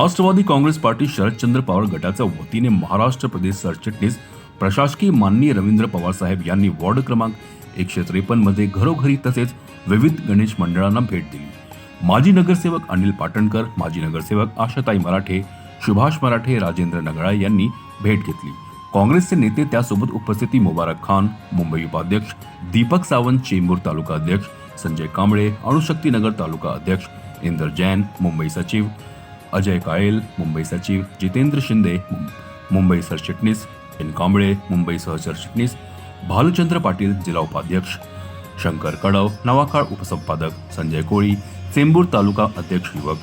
Rashtrawadi Congress party Sharadchandra Pawar गटाच्या वतीने महाराष्ट्र प्रदेश सरचिटणीस प्रशासकीय माननीय रवींद्र पवार साहेब यांनी वॉर्ड क्रमांक एकशे त्रेपन्नमध्ये घरोघरी तसेच विविध गणेश मंडळांना भेट दिली. माजी नगरसेवक अनिल पाटणकर माजी नगरसेवक आशाताई मराठे सुभाष मराठे राजेंद्र नगळा यांनी भेट घेतली. काँग्रेसचे नेते त्यासोबत उपस्थिती मुबारक खान मुंबई उपाध्यक्ष दीपक सावंत चेंबूर तालुका अध्यक्ष संजय कांबळे अणुशक्तीनगर तालुका अध्यक्ष इंदर जैन मुंबई सचिव अजय कायल मुंबई सचिव जितेंद्र शिंदे मुंबई सरचिटणीस एन कांबळे मुंबई सहसरचिटणीस भालचंद्र पाटील जिल्हा उपाध्यक्ष शंकर कडव नवाकाळ उपसंपादक संजय कोळी चेंबूर तालुका अध्यक्ष युवक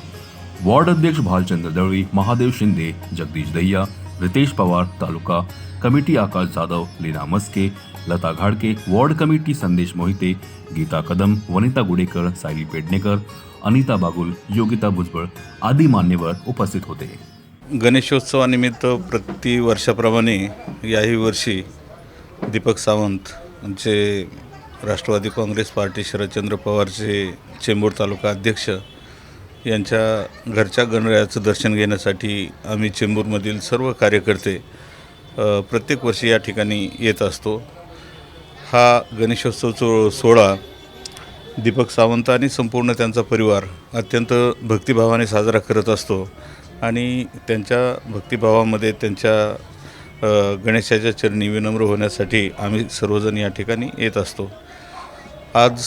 वॉर्ड अध्यक्ष Bhalchandra Dalvi Mahadev Shinde Jagdish Dahiya Ritesh Pawar taluka committee Akash Jadhav Leena Maske Lata Ghadke ward committee Sandesh Mohite Geeta Kadam Vanita Gudekar Sayali Pednekar Anita Bagul Yogita Bhujbal आदी मान्यवर उपस्थित होते. गणेशोत्सवानिमित्त प्रति वर्षाप्रमाणे याही वर्षी दीपक सावंत यांचे राष्ट्रवादी काँग्रेस पार्टी शरदचंद्र पवारचे चेंबूर तालुका अध्यक्ष यांच्या घरच्या गणरायाचं दर्शन घेण्यासाठी आम्ही चेंबूरमधील सर्व कार्यकर्ते प्रत्येक वर्षी या ठिकाणी येत असतो. हा गणेशोत्सव सोहळा दीपक सावंत आणि संपूर्ण त्यांचा परिवार अत्यंत भक्तिभावाने साजरा करत असतो. आणि त्यांच्या भक्तिभावामध्ये त्यांच्या गणेशाच्या चरणी विनम्र होण्यासाठी आम्ही सर्वजण या ठिकाणी येत असतो. आज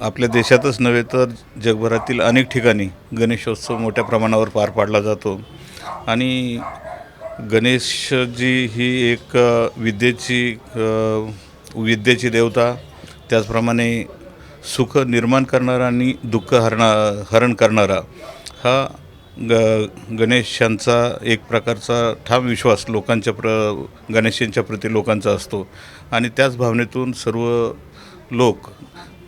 आपल्या देशातच नव्हे तर जगभरातील अनेक ठिकाणी गणेशोत्सव मोठ्या प्रमाणावर पार पाडला जातो. आणि गणेशजी ही एक विद्येची विद्येची देवता त्याचप्रमाणे सुख निर्माण करणारा आणि दुःख हरणा हरण करणारा हा ग गणेशांचा एक प्रकारचा ठाम विश्वास लोकांच्या प्र गणेशांच्या प्रती लोकांचा असतो. आणि त्याच भावनेतून सर्व लोक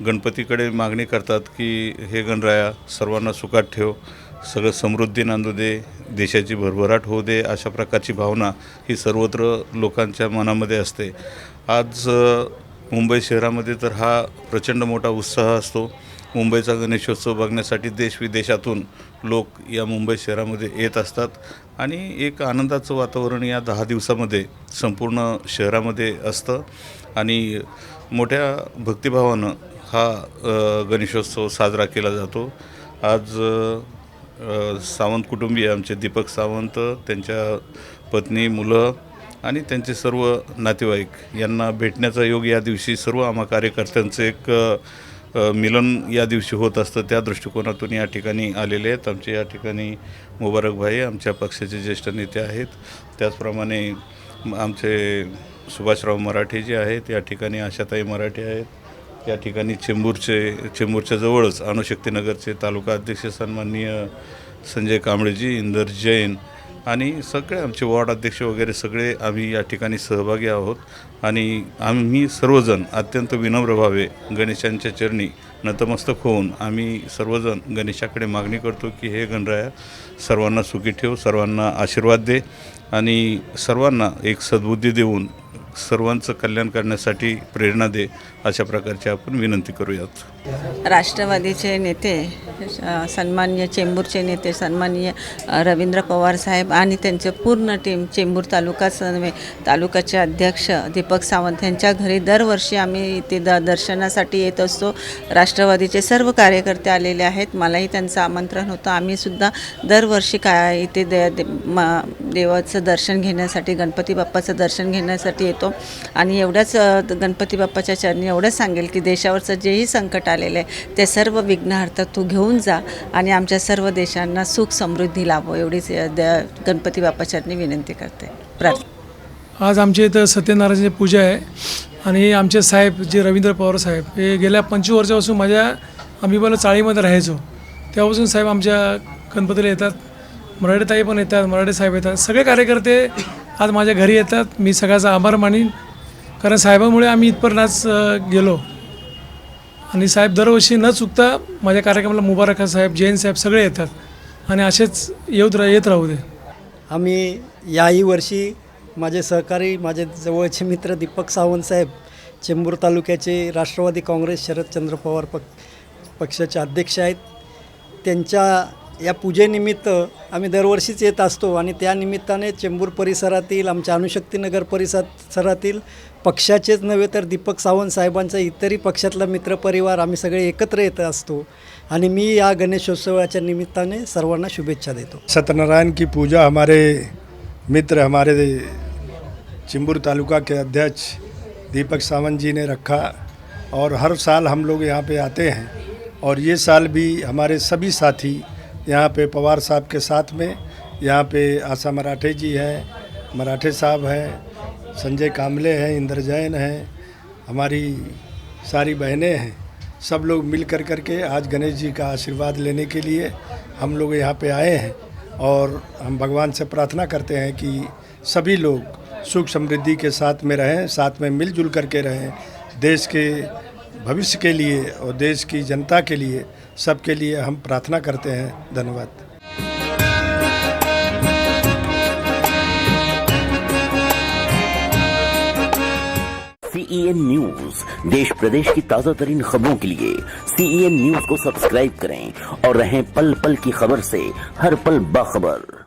गणपतीकडे मागणी करतात की हे गणराया सर्वांना सुखात ठेव सगळं समृद्धी नांदू दे देशाची भरभराट होऊ दे अशा प्रकारची भावना ही सर्वत्र लोकांच्या मनामध्ये असते. आज मुंबई शहरामध्ये तर हा प्रचंड मोठा उत्साह असतो. मुंबईचा गणेशोत्सव बघण्यासाठी देश विदेशातून लोक या मुंबई शहरामध्ये येत असतात आणि एक आनंदाचं वातावरण या दहा दिवसामध्ये संपूर्ण शहरामध्ये असतं आणि मोठ्या भक्तिभावानं हा गणेशोत्सव साजरा केला जातो. आज सावंत कुटुंबीय आमचे दीपक सावंत त्यांच्या पत्नी मुलं आणि त्यांचे सर्व नातेवाईक यांना भेटण्याचा योग या दिवशी सर्व आम्हा कार्यकर्त्यांचं एक मिलन या दिवशी होत असतं. त्या दृष्टिकोनातून या ठिकाणी आलेले आहेत. आमचे या ठिकाणी मुबारकभाई आमच्या पक्षाचे ज्येष्ठ नेते आहेत. त्याचप्रमाणे आमचे सुभाषराव मराठे जे आहेत या ठिकाणी आशाताई मराठे आहेत. या ठिकाणी चेंबूरचे चेंबूरच्या जवळच अणुशक्तीनगरचे तालुका अध्यक्ष सन्माननीय संजय कांबळेजी इंदर जैन आणि सगळे आमचे वॉर्ड अध्यक्ष वगैरे सगळे आम्ही या ठिकाणी सहभागी आहोत. आणि आम्ही सर्वजण अत्यंत विनम्र व्हावे गणेशांच्या चरणी नतमस्तक होऊन आम्ही सर्वजण गणेशाकडे मागणी करतो की हे गणराया सर्वांना सुखी ठेव सर्वांना आशीर्वाद दे आणि सर्वांना एक सद्बुद्धी देऊन सर्वांचं कल्याण करण्यासाठी प्रेरणा दे अशा प्रकारची आपण विनंती करूयात. राष्ट्रवादीचे नेते सन्मान्य सन्माननीय चेंबूरचे नेते सन्माननीय रवींद्र पवार साहेब आणि त्यांचे पूर्ण टीम चेंबूर तालुकाच नव्हे तालुकाचे अध्यक्ष दीपक सावंत यांच्या घरी दरवर्षी आम्ही इथे द दर्शनासाठी येत असतो. राष्ट्रवादीचे सर्व कार्यकर्ते आलेले आहेत. मलाही त्यांचं आमंत्रण होतं. आम्हीसुद्धा दरवर्षी काय इथे दे दे- मा- देवाचं दर्शन घेण्यासाठी गणपती बाप्पाचं दर्शन घेण्यासाठी येतो. आणि एवढ्याच गणपती बाप्पाच्या चरणी एवढंच सांगेल की देशावरचं जेही संकट आलेलं आहे ते सर्व विघ्नहर्ता तू घेऊन जा आणि आमच्या सर्व देशांना सुख समृद्धी लाभो एवढीच गणपती बाप्पा चरणी विनंती करते. प्रार्थना आज आमच्या इथं सत्यनारायणाची पूजा आहे आणि आमचे साहेब जे रवींद्र पवार साहेब हे गेल्या पंचवीस वर्षापासून माझ्या आम्ही मला चाळीमध्ये राहायचो. तेव्हापासून साहेब आमच्या गणपतीला येतात मराठे ताई पण येतात मराठे साहेब येतात सगळे कार्यकर्ते आज माझ्या घरी येतात. मी सगळ्याचा आभार मानीन. कारण साहेबांमुळे आम्ही इथपर्यंत आज गेलो. आणि साहेब दरवर्षी न चुकता माझ्या कार्यक्रमाला मुबारक साहेब जैन साहेब सगळे येतात. आणि असेच येऊ रा येत राहू दे. आम्ही याही वर्षी माझे सहकारी माझे जवळचे मित्र दीपक सावंत साहेब चेंबूर तालुक्याचे राष्ट्रवादी काँग्रेस शरदचंद्र पवार पक पक्षाचे अध्यक्ष आहेत. त्यांच्या या पूजेनिमित्त आम्ही दरवर्षीच येत असतो आणि त्या निमित्ताने चेंबूर परिसरातील आमच्या अणुशक्तीनगर परिसरातील पक्षाचेच नव्हे तर दीपक सावंत साहेबांचा इतरही पक्षातला मित्रपरिवार आम्ही सगळे एकत्र येत असतो. आणि मी या गणेशोत्सवाच्या निमित्ताने सर्वांना शुभेच्छा देतो. सत्यनारायण की पूजा हमारे मित्र हमारे चिंबूर तालुका के अध्यक्ष दीपक सावंत जी ने रखा और हर साल हम लोग यहाँ पे आते हैं और ये साल भी हमारे सभी साथी यहाँ पे पवार साहब के साथ में, यहाँ पे आशा मराठे जी हैं, मराठे साहब हैं, संजय कामले हैं इंद्र जैन हैं, हमारी सारी बहनें हैं। सब लोग मिल कर कर के आज गणेश जी का आशीर्वाद लेने के लिए हम लोग यहाँ पे आए हैं और हम भगवान से प्रार्थना करते हैं कि सभी लोग सुख समृद्धि के साथ में रहें, साथ में मिलजुल करके रहें, देश के भविष्य के लिए और देश की जनता के लिए, सबके लिए हम प्रार्थना करते हैं। धन्यवाद। सीईएन न्यूज़ देश प्रदेश की ताज़ा तरीन खबरों के लिए सीईएन न्यूज़ को सब्सक्राइब करें और रहें पल पल की खबर से हर पल बाखबर।